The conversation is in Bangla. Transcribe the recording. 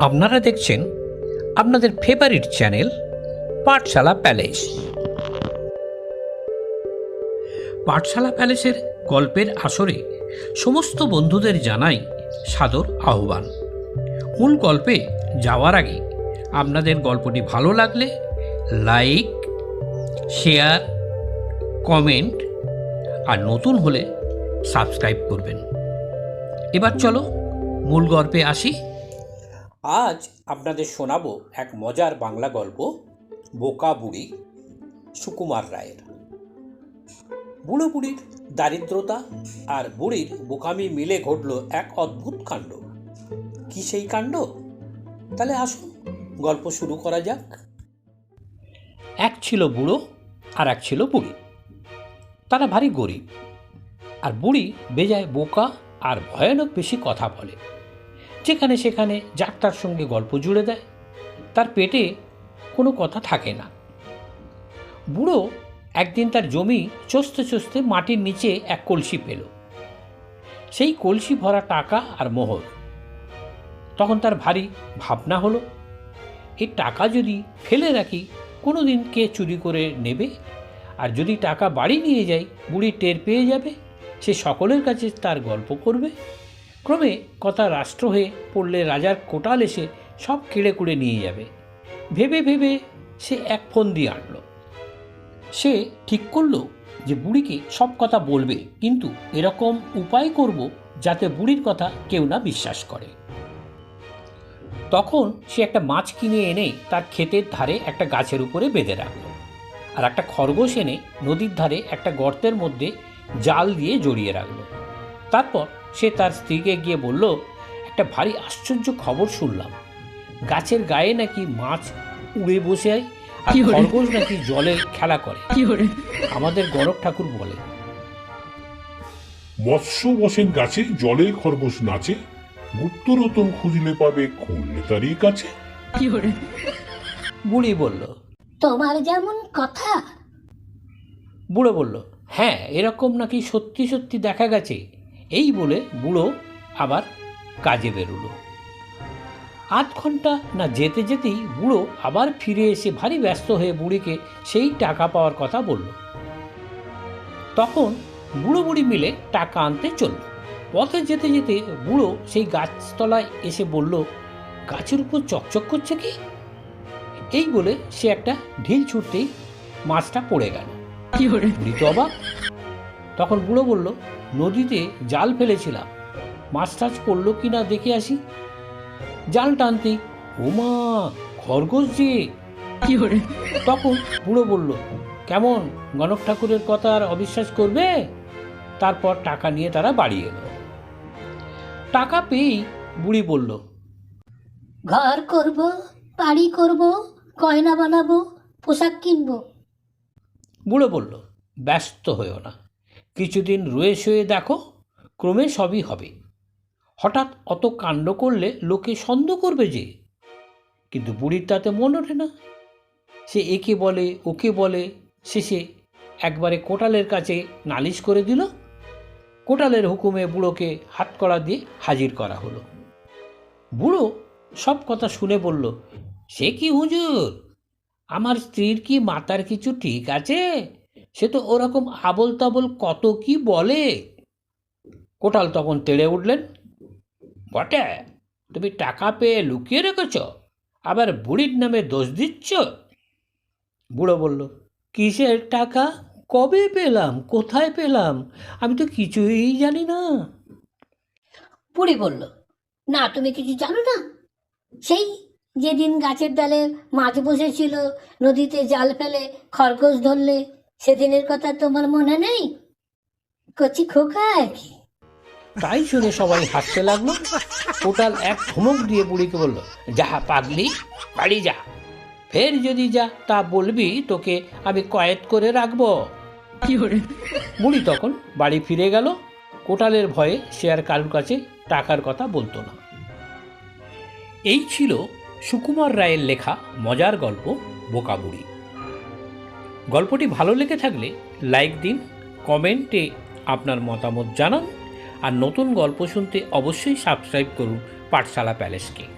আপনারা দেখছেন আপনাদের ফেভারিট চ্যানেল পাঠশালা প্যালেস। পাঠশালা প্যালেসের গল্পের আসরে সমস্ত বন্ধুদের জানাই সাদর আহ্বান। মূল গল্পে যাওয়ার আগে আপনাদের গল্পটি ভালো লাগলে লাইক শেয়ার কমেন্ট আর নতুন হলে সাবস্ক্রাইব করবেন। এবার চলো মূল গল্পে আসি। আজ আপনাদের শোনাবো এক মজার বাংলা গল্প, বোকা বুড়ি, সুকুমার রায়ের। বুড়ো বুড়ির দারিদ্রতা আর বুড়ির বোকামি মিলে ঘটল এক অদ্ভুত কাণ্ড। কি সেই কাণ্ড? তাহলে আসুন, গল্প শুরু করা যাক। এক ছিল বুড়ো আর এক ছিল বুড়ি। তারা ভারী গরিব। আর বুড়ি বেজায় বোকা আর ভয়ানক বেশি কথা বলে। যেখানে সেখানে যাক তার সঙ্গে গল্প জুড়ে দেয়। তার পেটে কোনো কথা থাকে না। বুড়ো একদিন তার জমি চষতে চষতে মাটির নিচে এক কলসি পেল। সেই কলসি ভরা টাকা আর মোহর। তখন তার ভারী ভাবনা হলো এই টাকা যদি ফেলে রাখি কোনো দিন কে চুরি করে নেবে? আর যদি টাকা বাড়ি নিয়ে যাই বুড়ি টের পেয়ে যাবে? সে সকলের কাছে তার গল্প করবে? ক্রমে কথা রাষ্ট্র হয়ে পড়লে রাজার কোটাল এসে সব কেড়ে কুড়ে নিয়ে যাবে। ভেবে ভেবে সে এক ফোন দিয়ে সে ঠিক করল যে বুড়িকে সব কথা বলবে, কিন্তু এরকম উপায় করব যাতে বুড়ির কথা কেউ না বিশ্বাস করে। তখন সে একটা মাছ কিনে এনে তার ক্ষেতের ধারে একটা গাছের উপরে বেঁধে রাখল। আর একটা খরগোশ এনে নদীর ধারে একটা গর্তের মধ্যে জাল দিয়ে জড়িয়ে রাখল। তারপর সে তার স্ত্রীকে গিয়ে বলল একটা ভারী আশ্চর্য খবর শুনলাম। গাছের গায়ে নাকি মাছ উড়ে বসে আর খরগোশ নাকি জলে খেলা করে। আমাদের গণক ঠাকুর বলে মৎস্য বসেন গাছে জলে খরগোশ নাচে গুপ্ত রতন খুঁজলে পাবে খুঁজলে তারই কাছে। কি করে বুড়ি বলল তোমার যেমন কথা। বুড়ো বলল হ্যাঁ এরকম নাকি সত্যি সত্যি দেখা গেছে। এই বলে বুড়ো আবার কাজে বেরোলো। আধ ঘণ্টা না যেতে যেতেই বুড়ো আবার ফিরে এসে ভারী ব্যস্ত হয়ে বুড়িকে সেই টাকা পাওয়ার কথা বলল। তখন বুড়ো বুড়ি মিলে টাকা আনতে চলল। পথে যেতে যেতে বুড়ো সেই গাছতলায় এসে বলল গাছের উপর চকচক করছে কি? এই বলে সে একটা ঢিল ছুটতেই মাছটা পড়ে গেল। কি বুড়ি তো অবাক। তখন বুড়ো বলল নদীতে জাল ফেলেছিলাম। মাছ টাছ পড়ল কি না দেখে আসি। জাল টানতে ওমা খরগোশ যে! কি করে? তখন বুড়ো বলল কেমন গণক ঠাকুরের কথা আর অবিশ্বাস করবে? তারপর টাকা নিয়ে তারা বাড়ি এলো। টাকা পেয়েই বুড়ি বলল ঘর করব বাড়ি করব গয়না বানাবো পোশাক কিনবো। বুড়ো বলল ব্যস্ত হয়েও না। কিছুদিন রয়ে শুয়ে দেখো, ক্রমে সবই হবে। হঠাৎ অত কাণ্ড করলে লোকে সন্দেহ করবে যে, কিন্তু বুড়ির তাতে মন ওঠে না। সে একে বলে, ওকে বলে, শেষে একবারে কোটালের কাছে নালিশ করে দিল। কোটালের হুকুমে বুড়োকে হাতকড়া দিয়ে হাজির করা হলো। বুড়ো সব কথা শুনে বলল, সে কি হুজুর? আমার স্ত্রীর কি মাতার কিছু ঠিক আছে? সে তো ওরকম আবল তাবল কত কি বলে? কোটাল তখন তেড়ে উঠলেন। বটে, তুমি টাকা পেয়ে লুকিয়ে রেখেছ, আবার বুড়ির নামে দোষ দিচ্ছ? বুড়ো বলল, কিসের টাকা? কবে পেলাম? কোথায় পেলাম? আমি তো কিছুই জানি না। বুড়ি বলল, না, তুমি কিছু জানো না? সেই যেদিন গাছের ডালে মাছ বসেছিল, নদীতে জাল ফেলে খরগোশ ধরলে সেদিনের কথা তোমার মনে নেই? কচি খোকা আর কি। তাই শুনে সবাই হাসতে লাগল। কোটাল এক ধমক দিয়ে বুড়িকে বলল যাহা পাগলি বাড়ি যা। ফের যদি যা তা বলবি তোকে আমি কয়েদ করে রাখব। কি করে? বুড়ি তখন বাড়ি ফিরে গেল। কোটালের ভয়ে সে আর কারুর কাছে টাকার কথা বলতো না। এই ছিল সুকুমার রায়ের লেখা মজার গল্প বোকা বুড়ি। গল্পটি ভালো লেগে থাকলে লাইক দিন, কমেন্টে আপনার মতামত জানান, আর নতুন গল্প শুনতে অবশ্যই সাবস্ক্রাইব করুন পাঠশালা প্যালেসকে।